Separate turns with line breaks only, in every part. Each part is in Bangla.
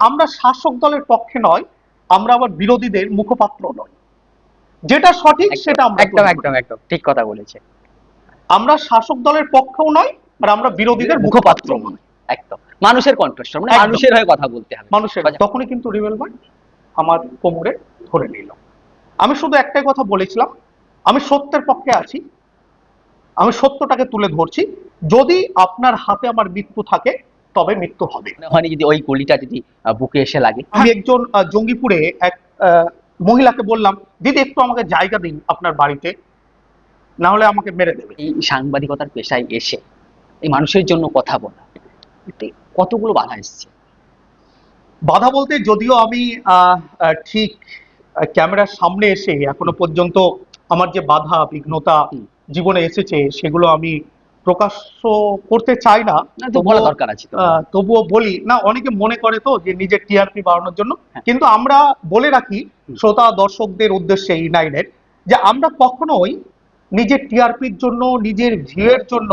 আমরা শাসক দলের পক্ষে নয় আমরা আবার বিরোধীদের মুখপাত্র নয় যেটা সঠিক সেটা আমরা
একদম একদম একদম ঠিক কথা বলেছে।
আমরা শাসক দলের পক্ষেও নয় আর আমরা বিরোধীদের মুখপাত্র নয়
একদম। মানুষের কণ্ঠস্বর মানে মানুষের হয়ে কথা বলতে হবে।
মানুষের তখনই কিন্তু রিভেল ভাই আমার কোমরে ধরে নিল। আমি শুধু একটাই কথা বলেছিলাম আমি সত্যের পক্ষে আছি আমি সত্যটাকে তুলে ধরছি। যদি আপনার হাতে আমার মৃত্যু থাকে তবে মৃত্যু হবে।
মনে হয়নি যদি ওই গুলিটা যদি বুকে এসে লাগে।
আমি একজন জঙ্গিপুরে এক মহিলাকে বললাম দিদি একটু আমাকে জায়গা দিন আপনার বাড়িতে। না হলে আমাকে মেরে দেবে।
এই সাংবাদিকতার পেশায় এসে এই মানুষের জন্য কথা বলা এতে কতগুলো বাধা এসছে?
বাধা বলতে যদিও আমি ঠিক ক্যামেরার সামনে এসে এখনও পর্যন্ত আমার যে বাধা বিঘ্নতা জীবনে এসেছে সেগুলো আমি প্রকাশ্য করতে চাই না
বলা দরকার আছে
তবুও বলি না অনেকে মনে করে তো যে নিজের টিআরপি বাড়ানোর জন্য
হ্যাঁ।
কিন্তু আমরা বলে রাখি শ্রোতা দর্শকদের উদ্দেশ্যে এই নাইনের যে আমরা কখনোই নিজের টিআরপির জন্য নিজের ভিউয়ের জন্য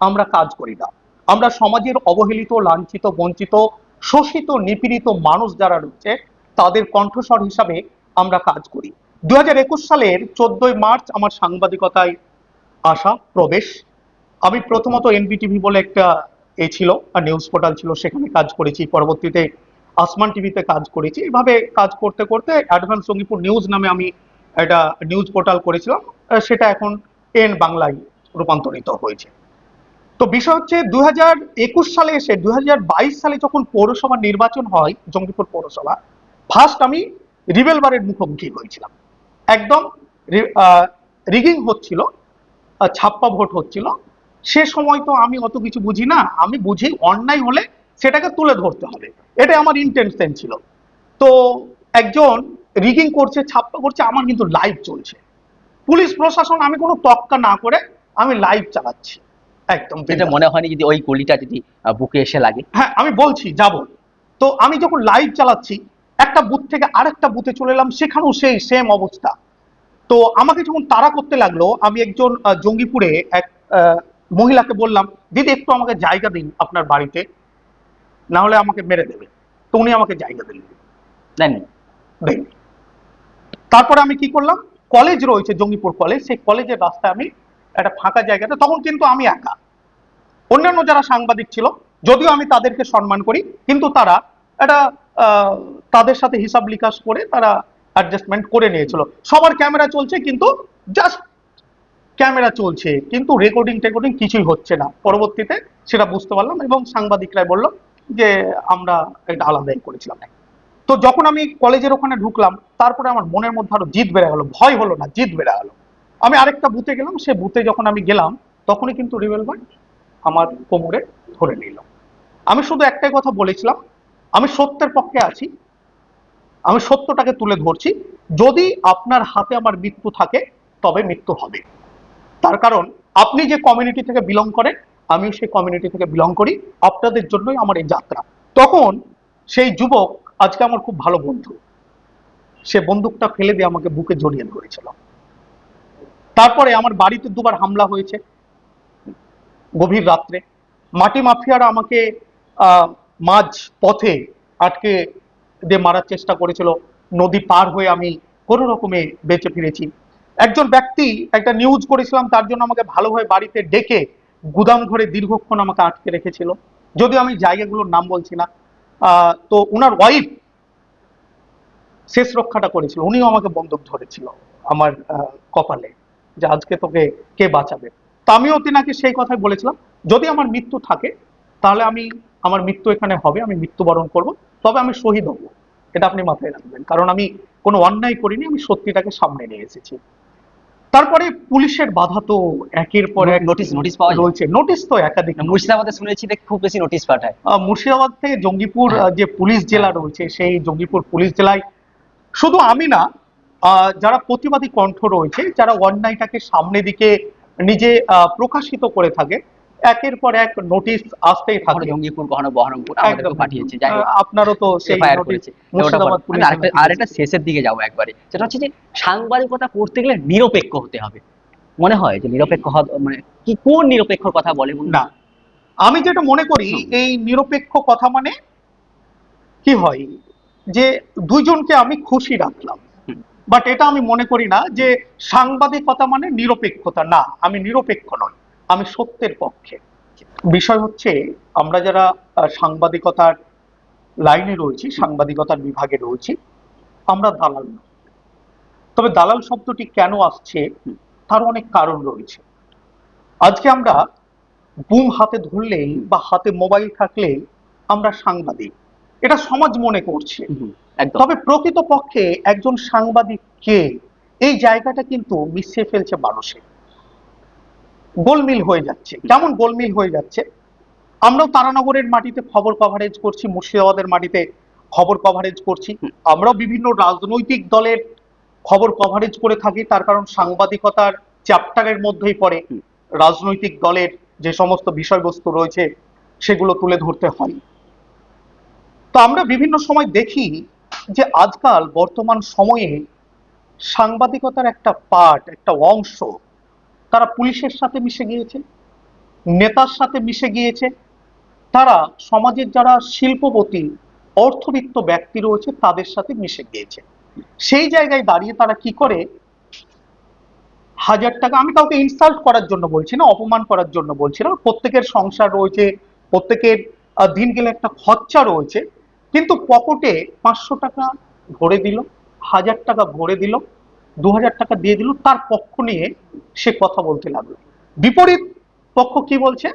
আমরা কাজ করি না। আমরা সমাজের অবহেলিত লাঞ্ছিত বঞ্চিত শোষিত নিপীড়িত মানুষ যারা রয়েছে তাদের কণ্ঠস্বর হিসাবে আমরা কাজ করি। দুই হাজার একুশ সালের চোদ্দই মার্চ আমার সাংবাদিকতায় আসা প্রবেশ। আমি প্রথমত এনবিটিভি বলে একটা এ ছিল, আর নিউজ পোর্টাল ছিল, সেখানে কাজ করেছি। পরবর্তীতে আসমান টিভিতে কাজ করেছি। এভাবে কাজ করতে করতে অ্যাডভান্স সঙ্গীপুর নিউজ নামে আমি একটা নিউজ পোর্টাল করেছিলাম সেটা এখন এন বাংলায় রূপান্তরিত হয়েছে। তো বিষয় হচ্ছে দু সালে এসে দুই হাজার বাইশ সালে যখন পৌরসভা নির্বাচন হয়, জঙ্গিপুর পৌরসভা ফার্স্ট আমি রিবেলবারের মুখোমুখি হয়েছিলাম। একদম রিগিং হচ্ছিল ছাপ্পা ভোট হচ্ছিল সে সময় তো আমি অত কিছু বুঝি না। আমি বুঝি অন্যায় হলে সেটাকে তুলে ধরতে হবে। এটা আমার ইন্টেনশন ছিল। তো একজন রিগিং করছে ছাপ্পা করছে আমার কিন্তু লাইভ চলছে। পুলিশ প্রশাসন আমি কোনো তক্কা না করে আমি লাইভ চালাচ্ছি। একদম
এটা মনে হয়নি যদি ওই গুলিটা যদি বুকে এসে লাগে?
হ্যাঁ আমি বলছি যাব। তো আমি যখন লাইভ চালাচ্ছি একটা বুথ থেকে আরেকটা বুথে চলে এলাম সেখানেও সেই সেম অবস্থা। তো আমাকে যখন তাড়া করতে লাগল আমি একজন জঙ্গিপুরে এক আহ, মহিলাকে বললাম, দিদি, একটু আমাকে জায়গা দিন আপনার বাড়িতে না হলে আমাকে মেরে দেবে। তো উনি আমাকে জায়গা দিলেন।
দেননি
দেয়নি তারপরে আমি কি করলাম কলেজ রয়েছে, জঙ্গিপুর কলেজ সেই কলেজের রাস্তায় আমি একটা ফাঁকা জায়গাতে, তখন কিন্তু আমি একা। অন্যান্য যারা সাংবাদিক ছিল, যদিও আমি তাদেরকে সম্মান করি, কিন্তু তারা একটা তাদের সাথে হিসাব নিকাশ করে তারা অ্যাডজাস্টমেন্ট করে নিয়েছিল। সবার ক্যামেরা চলছে, কিন্তু জাস্ট ক্যামেরা চলছে, কিন্তু রেকর্ডিং টেকর্ডিং কিছুই হচ্ছে না। পরবর্তীতে সেটা বুঝতে পারলাম এবং সাংবাদিকরাই বলল যে আমরা এটা আলাদাই করেছিলাম। তো যখন আমি কলেজের ওখানে ঢুকলাম, তারপরে আমার মনের মধ্যে আরও জিদ বেড়ে গেল, ভয় হলো না, জিদ বেড়ে গেল। আমি আরেকটা বুথে গেলাম, সে বুথে যখন আমি গেলাম, তখনই কিন্তু রিবেল ভাই আমার কোমরে ধরে নিল। আমি শুধু একটাই কথা বলেছিলাম, আমি সত্যের পক্ষে আছি, আমি সত্যটাকে তুলে ধরছি, যদি আপনার হাতে আমার মৃত্যু থাকে, তবে মৃত্যু হবে। তার কারণ, আপনি যে কমিউনিটি থেকে বিলং করেন, আমিও সেই কমিউনিটি থেকে বিলং করি, আপনাদের জন্যই আমার এই যাত্রা। তখন সেই যুবক, আজকে আমার খুব ভালো বন্ধু, সে বন্দুকটা ফেলে দিয়ে আমাকে বুকে জড়িয়ে ধরেছিল। তারপরে আমার বাড়িতে দুবার হামলা হয়েছে, গভীর রাত্রে। মাটি মাফিয়ারা আমাকে মাঝ পথে আটকে দিয়ে মারার চেষ্টা করেছিল। নদী পার হয়ে আমি কোনো রকমে বেঁচে ফিরেছি। একজন ব্যক্তি একটা নিউজ করেছিলাম, তার জন্য আমাকে ভালোভাবে বাড়িতে ডেকে গুদাম ঘরে দীর্ঘক্ষণ আমাকে আটকে রেখেছিল। যদিও আমি জায়গাগুলোর নাম বলছি না। তো উনার ওয়াইফ শেষ রক্ষাটা করেছিল। উনিও আমাকে বন্দুক ধরেছিল আমার কপালে যে আজকে তোকে কে বাঁচাবে। তো আমিও তিনাকে সেই কথাই বলেছিলাম, যদি আমার মৃত্যু থাকে, তাহলে আমি, আমার মৃত্যু এখানে হবে, আমি মৃত্যুবরণ করব। তবে আমি শহীদ হব। এটা আপনি মাথায় রাখবেন। কারণ আমি কোনো অন্যায় করিনি, আমি সত্যিটাকে সামনে নিয়ে এসেছি। তারপরে পুলিশের বাধা তো একের পর এক
নোটিশ- নোটিশ পাওয়া?
রয়েছে। নোটিশ তো একাধিক
মুর্শিদাবাদে শুনেছি দেখে খুব বেশি নোটিশ পাঠায়।
মুর্শিদাবাদ থেকে জঙ্গিপুর যে পুলিশ জেলা রয়েছে সেই জঙ্গিপুর পুলিশ জেলায় শুধু আমি না আহ, যারা প্রতিবাদী কণ্ঠ রয়েছে যারা অন্যায়টাকে সামনে দিকে নিজে আহ, প্রকাশিত করে থাকে একের পর এক নোটিশ আসতেই থাকে।
জঙ্গিপুর কখনো বহরমপুর আমাদেরকে পাঠিয়েছে। যাই
আপনারও তো সেই নোটিশ
করেছে।
মুর্শিদাবাদ পুলিশ
আরেকটা আরেকটা শেষের দিকে যাব একবারে। সেটা হচ্ছে যে সাংবাদিকতা করতে গেলে নিরপেক্ষ হতে হবে। মনে হয় যে নিরপেক্ষ মানে কি কোন নিরপেক্ষর কথা বলে?
না। আমি যেটা মনে করি এই নিরপেক্ষ কথা মানে কি হয়? যে দুইজনকে আমি খুশি রাখলাম। বাট এটা আমি মনে করি না যে সাংবাদিকতা মানে নিরপেক্ষতা। না আমি নিরপেক্ষ নই। আমি সত্যের পক্ষে। বিষয় হচ্ছে আমরা যারা সাংবাদিকতার লাইনে রয়েছি সাংবাদিকতার বিভাগে রয়েছি আমরা দালাল নই। তবে দালাল শব্দটি কেন আসছে? তার অনেক কারণ রয়েছে। আজকে আমরা বুম হাতে ধরলেই বা হাতে মোবাইল থাকলেই আমরা সাংবাদিক। এটা সমাজ মনে করছে। তবে প্রকৃতপক্ষে একজন সাংবাদিক কে? এই জায়গাটা কিন্তু মিশিয়ে ফেলছে মানুষের। গোলমিল হয়ে যাচ্ছে। কেমন গোলমিল হয়ে যাচ্ছে? আমরাও তারানগরের মাটিতে খবর কভারেজ করছি মুর্শিদাবাদের মাটিতে খবর কভারেজ করছি। আমরাও বিভিন্ন রাজনৈতিক দলের খবর কভারেজ করে থাকি তার কারণ সাংবাদিকতার চ্যাপ্টারের মধ্যেই পড়ে। রাজনৈতিক দলের যে সমস্ত বিষয়বস্তু রয়েছে সেগুলো তুলে ধরতে হয়। তো আমরা বিভিন্ন সময় দেখি যে আজকাল বর্তমান সময়ে সাংবাদিকতার একটা পার্ট একটা অংশ তারা পুলিশের সাথে মিশে গিয়েছে, নেতার সাথে মিশে গিয়েছে, তারা সমাজের যারা শিল্পপতি, অর্থবিত্ত ব্যক্তি রয়েছে, তাদের সাথে মিশে গিয়েছে। সেই জায়গায় দাঁড়িয়ে তারা কি করে? হাজার টাকা, আমি কাউকে ইনসাল্ট করার জন্য বলছি না, অপমান করার জন্য বলছি না। প্রত্যেকের সংসার রয়েছে, প্রত্যেকের দিন গেলে একটা খরচা রয়েছে, কিন্তু পকেটে পাঁচশো টাকা ভরে দিল, হাজার টাকা ভরে দিল দু হাজার টাকা দিয়ে দিল তার পক্ষ নিয়ে সে কথা বলতে লাগল। বিপরীত পক্ষ কি বলছে?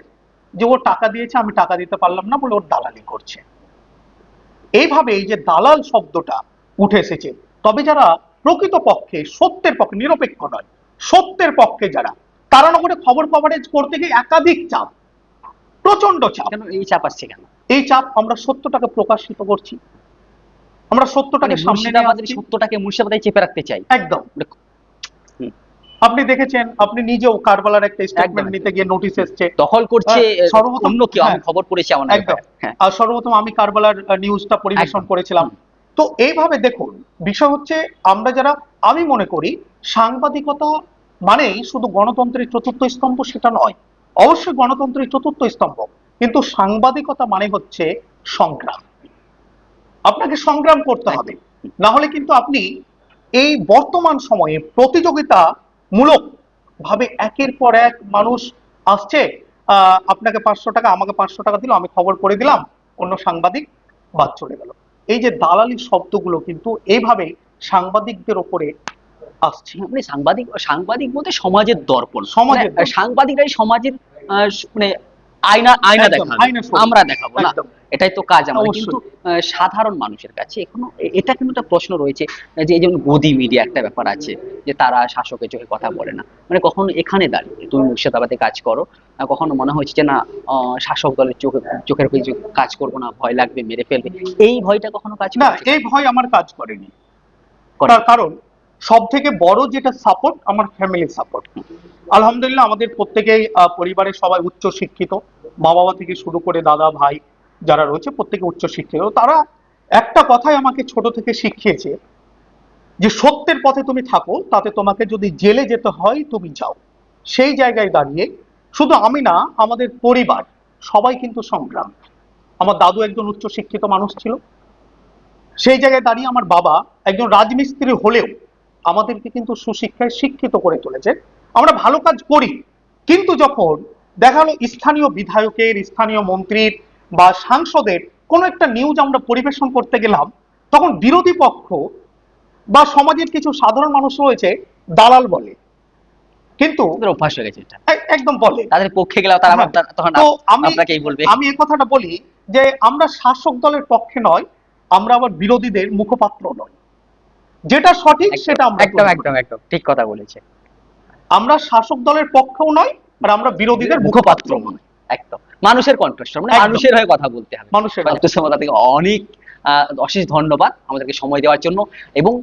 যে ও টাকা দিয়েছে আমি টাকা দিতে পারলাম না বলে ওর দালালি করছে। এইভাবে এই যে দালাল শব্দটা উঠে এসেছে তবে যারা প্রকৃত পক্ষে সত্যের পক্ষে নিরপেক্ষ নয় সত্যের পক্ষে যারা তারা নগরে খবর কভারেজ করতে গিয়ে একাধিক চাপ প্রচণ্ড চাপ।
কেন? এই চাপ আসছে কেন?
এই চাপ আমরা সত্যটাকে প্রকাশিত করছি। আমরা
মানে
সত্যটাকে সামনে নিয়ে আসছি।
সত্যটাকে মুর্শিদাবাদে চেপে রাখতে চাই।
একদম। আপনি দেখেছেন আপনি নিজেও কারবালার একটা স্টেটমেন্ট নিতে গিয়ে নোটিশ এসছে।
দখল করছে
সর্বপ্রথম-
কেউ আমি
হ্যাঁ।
খবর পড়েছি আমার
একদম।
হ্যাঁ।
আর সর্বপ্রথম আমি কারবালার নিউজটা পরিবেশন করেছিলাম। তো এইভাবে দেখুন বিষয় হচ্ছে আমরা যারা আমি মনে করি সাংবাদিকতা মানেই শুধু গণতন্ত্রের চতুর্থ স্তম্ভ সেটা নয়। অবশ্যই গণতন্ত্রের চতুর্থ স্তম্ভ। কিন্তু সাংবাদিকতা মানে হচ্ছে সংগ্রাম। আপনাকে সংগ্রাম করতে হবে। না হলে কিন্তু আপনি এই বর্তমান সময়ে প্রতিযোগিতা মূলক ভাবে একের পর এক মানুষ আসছে আপনাকে পাঁচশো টাকা আমাকে পাঁচশো টাকা দিল আমি খবর করে দিলাম অন্য সাংবাদিক বাদ চলে গেল। এই যে দালালি শব্দগুলো কিন্তু এইভাবে সাংবাদিকদের ওপরে আসছে।
মানে সাংবাদিক সাংবাদিক বলতে সমাজের দর্পণ।
সমাজের
মানে সাংবাদিকরাই সমাজের আহ, মানে আয়না আয়না দেখাবে। আমরা দেখাবো না? এটাই তো কাজ আমাদের। কিন্তু সাধারণ মানুষের কাছে এখনও এটা কিন্তু একটা প্রশ্ন রয়েছে যে এই যেমন গদি মিডিয়া একটা ব্যাপার আছে যে তারা শাসকের চোখে কথা বলে না। মানে কখনো এখানে দাঁড়িয়ে তুমি মুর্শিদাবাদে কাজ করো কখনো মনে হয়েছে যে না শাসক দলের চোখে চোখের উপরে কাজ করব না ভয় লাগবে মেরে ফেলবে এই ভয়টা কখনো কাজ
না এই ভয় আমার কাজ করেনি।
করে?
তার কারণ সব থেকে বড় যেটা সাপোর্ট আমার ফ্যামিলি সাপোর্ট আলহামদুলিল্লাহ আমাদের প্রত্যেকেই পরিবারের সবাই উচ্চ শিক্ষিত মা বাবা থেকে শুরু করে দাদা, ভাই যারা রয়েছে, প্রত্যেকে উচ্চ শিক্ষিত। তারা একটা কথাই আমাকে ছোট থেকে শিখিয়েছে যে সত্যের পথে তুমি থাকো, তাতে তোমাকে যদি জেলে যেতে হয়, তুমি যাও। সেই জায়গায় দাঁড়িয়ে শুধু আমি না, আমাদের পরিবার, সবাই কিন্তু সংগ্রাম। আমার দাদু একজন উচ্চ শিক্ষিত মানুষ ছিল। সেই জায়গায় দাঁড়িয়ে আমার বাবা একজন রাজমিস্ত্রি হলেও আমাদেরকে কিন্তু সুশিক্ষায় শিক্ষিত করে তুলেছে। আমরা ভালো কাজ করি, কিন্তু যখন দেখা গেলো স্থানীয় বিধায়কের স্থানীয় মন্ত্রীর বা সাংসদের কোনো একটা নিউজ আমরা পরিবেশন করতে গেলাম তখন বিরোধী পক্ষ বা সমাজের কিছু সাধারণ মানুষ রয়েছে দালাল বলে। কিন্তু
অভ্যাস হয়ে গেছে
একদম বলে।
তাদের পক্ষে গেলেও তারা তখন
আমি
আপনাকেই বলবে।
আমি এই কথাটা বলি যে আমরা শাসক দলের পক্ষে নয় আমরা আবার বিরোধীদের মুখপাত্র নয় যেটা সঠিক সেটা আমরা
একদম একদম একদম। ঠিক কথা বলেছে।
আমরা শাসক দলের পক্ষেও নয় আর আমরা বিরোধীদের মুখপাত্র নয়
একদম। মানুষের কণ্ঠস্বর মানে মানুষের হয়ে কথা বলতে হবে।
মানুষের হয়ে।
থেকে অনেক অশেষ ধন্যবাদ আমাদেরকে সময় দেওয়ার জন্য এবং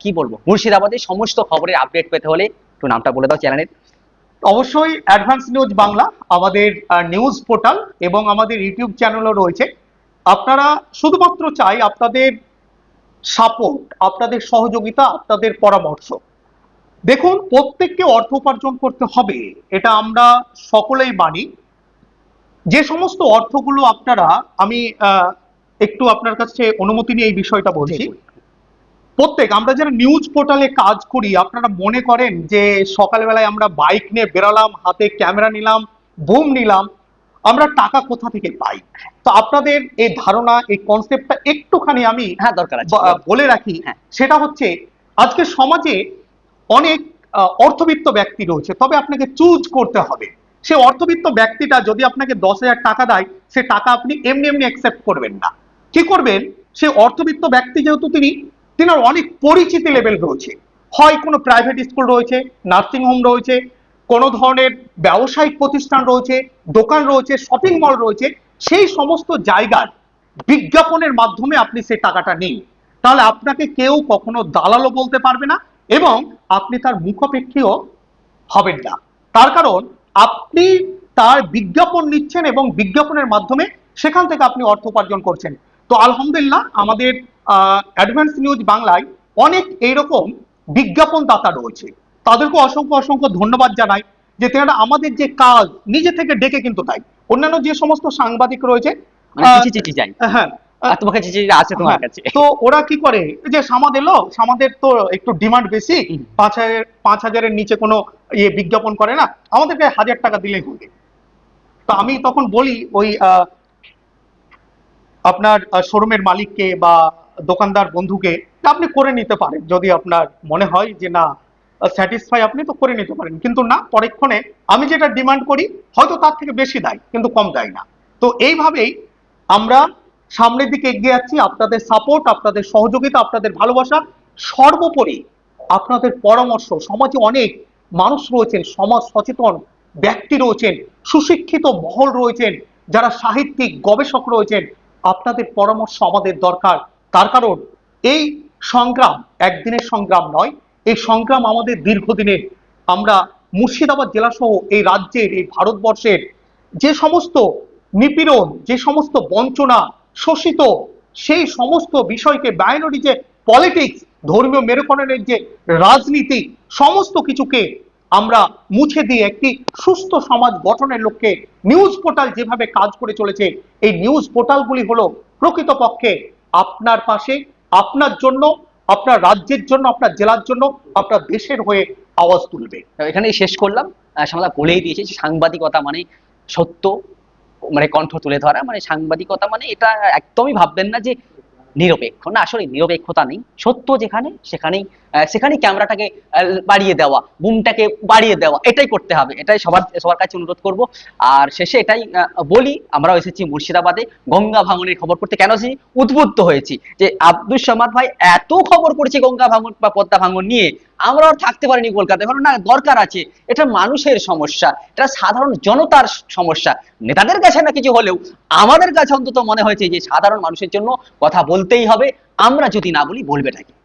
কি বলব মুর্শিদাবাদের সমস্ত খবরের আপডেট পেতে হলে একটু নামটা বলে দাও চ্যানেলের।
অবশ্যই অ্যাডভান্স নিউজ বাংলা আমাদের নিউজ পোর্টাল এবং আমাদের ইউটিউব চ্যানেলও রয়েছে। আপনারা শুধুমাত্র চাই আপনাদের সাপোর্ট আপনাদের সহযোগিতা আপনাদের পরামর্শ। দেখুন প্রত্যেককে অর্থ উপার্জন করতে হবে এটা আমরা সকলেই মানি। যে সমস্ত অর্থগুলো আপনারা আমি একটু আপনার কাছে অনুমতি নিয়ে এই বিষয়টা বলছি। প্রত্যেক আমরা যারা নিউজ পোর্টালে কাজ করি আপনারা মনে করেন যে সকালবেলায় আমরা বাইক নিয়ে বেরালাম হাতে ক্যামেরা নিলাম বুম নিলাম আমরা টাকা কোথা থেকে পাই? তো আপনাদের এই ধারণা এই কনসেপ্টটা একটুখানি আমি
হ্যাঁ দরকার
বলে রাখি।
হ্যাঁ।
সেটা হচ্ছে আজকে সমাজে অনেক অর্থবিত্ত ব্যক্তি রয়েছে, তবে আপনাকে চুজ করতে হবে। সে অর্থবিত্ত ব্যক্তিটা যদি আপনাকে দশ হাজার টাকা দেয়, সে টাকা আপনি এমনি এমনি অ্যাকসেপ্ট করবেন না। কি করবেন? সে অর্থবিত্ত ব্যক্তি যেহেতু তিনি, তিনার অনেক পরিচিতি লেভেল রয়েছে। হয় কোনো প্রাইভেট স্কুল রয়েছে নার্সিং হোম রয়েছে, কোনো ধরনের ব্যবসায়িক প্রতিষ্ঠান রয়েছে, দোকান রয়েছে শপিং মল রয়েছে, সেই সমস্ত জায়গার বিজ্ঞাপনের মাধ্যমে আপনি সেই টাকাটা নিন। তাহলে আপনাকে কেউ কখনো দালালও বলতে পারবে না এবং আপনি তার মুখাপেক্ষীও হবেন না। তার কারণ আপনি তার বিজ্ঞাপন নিচ্ছেন এবং বিজ্ঞাপনের মাধ্যমে সেখান থেকে আপনি অর্থ উপার্জন করছেন। তো আলহামদুলিল্লাহ আমাদের অ্যাডভান্স নিউজ বাংলায় অনেক এইরকম বিজ্ঞাপন দাতা রয়েছে। তাদেরকে অসংখ্য অসংখ্য ধন্যবাদ জানাই যে তেনারা আমাদের যে কাজ নিজে থেকে ডেকে কিন্তু তাই অন্যান্য যে সমস্ত সাংবাদিক রয়েছে
মানে
হ্যাঁ
তোমার কাছে চিঠি আছে তোমার
হ্যাঁ,
কাছে।
তো ওরা কি করে? যে সামাদ এলো সামাদের তো একটু ডিমান্ড বেশি পাঁচ হাজার পাঁচ হাজারের নিচে কোনো ইয়ে বিজ্ঞাপন করে না আমাদেরকে হাজার টাকা দিলেই হবে। তো আমি তখন বলি ওই আপনার শোরুমের মালিককে বা দোকানদার বন্ধুকে আপনি করে নিতে পারেন। যদি আপনার মনে হয় যে না স্যাটিসফাই আপনি তো করে নিতে পারেন। কিন্তু না পরক্ষণে আমি যেটা ডিমান্ড করি হয়তো তার থেকে বেশি দেয় কিন্তু কম দেয় না। তো এইভাবেই আমরা সামনের দিকে এগিয়ে যাচ্ছি। আপনাদের সাপোর্ট আপনাদের সহযোগিতা, আপনাদের ভালোবাসা। সর্বোপরি আপনাদের পরামর্শ, সমাজে অনেক মানুষ রয়েছেন, সমাজ সচেতন ব্যক্তি রয়েছেন, সুশিক্ষিত মহল রয়েছেন, যারা সাহিত্যিক, গবেষক রয়েছেন। আপনাদের পরামর্শ আমাদের দরকার। তার কারণ, এই সংগ্রাম একদিনের সংগ্রাম নয়, এই সংগ্রাম আমাদের দীর্ঘদিনের। আমরা মুর্শিদাবাদ জেলাসহ এই রাজ্যের, এই ভারতবর্ষের যে সমস্ত নিপীড়ন, যে সমস্ত বঞ্চনা শোষিত সেই সমস্ত বিষয়কে বাইনারি যে পলিটিক্স ধর্মীয় মেরুকরণের যে রাজনীতি, সমস্ত কিছুকে আমরা মুছে দিয়ে একটি সুস্থ সমাজ গঠনের লক্ষ্যে নিউজ পোর্টাল যেভাবে কাজ করে চলেছে, এই নিউজ পোর্টালগুলি হলো প্রকৃতপক্ষে আপনার পাশে, আপনার জন্য, আপনার রাজ্যের জন্য, আপনার জেলার জন্য, আপনার দেশের হয়ে আওয়াজ তুলবে।
এখানেই শেষ করলাম। বলেই দিয়েছে সাংবাদিকতা মানে সত্য। মানে কণ্ঠ তুলে ধরা মানে সাংবাদিকতা মানে এটা একদমই ভাববেন না যে নিরপেক্ষ। না, আসলে নিরপেক্ষতা নেই। সত্য যেখানে, সেখানেই সেখানেই ক্যামেরাটাকে বাড়িয়ে দেওয়া, বুমটাকে বাড়িয়ে দেওয়া, এটাই করতে হবে। এটাই সবার সবার কাছে অনুরোধ করব। আর শেষে এটাই বলি, আমরাও এসেছি মুর্শিদাবাদে, গঙ্গা ভাঙনের খবর করতে কেন এসেছি? উদ্বুদ্ধ হয়েছি যে আব্দুল সামাদ ভাই এত খবর করেছে গঙ্গা ভাঙন বা পদ্মা ভাঙন নিয়ে। আমরা আর থাকতে পারিনি কলকাতায়। কারণ না, দরকার আছে। এটা মানুষের সমস্যা। এটা সাধারণ জনতার সমস্যা। নেতাদের কাছে না কিছু হলেও আমাদের কাছে অন্তত মনে হয়েছে যে সাধারণ মানুষের জন্য কথা বলতেই হবে। আমরা যদি না বলি, বলবে নাকি?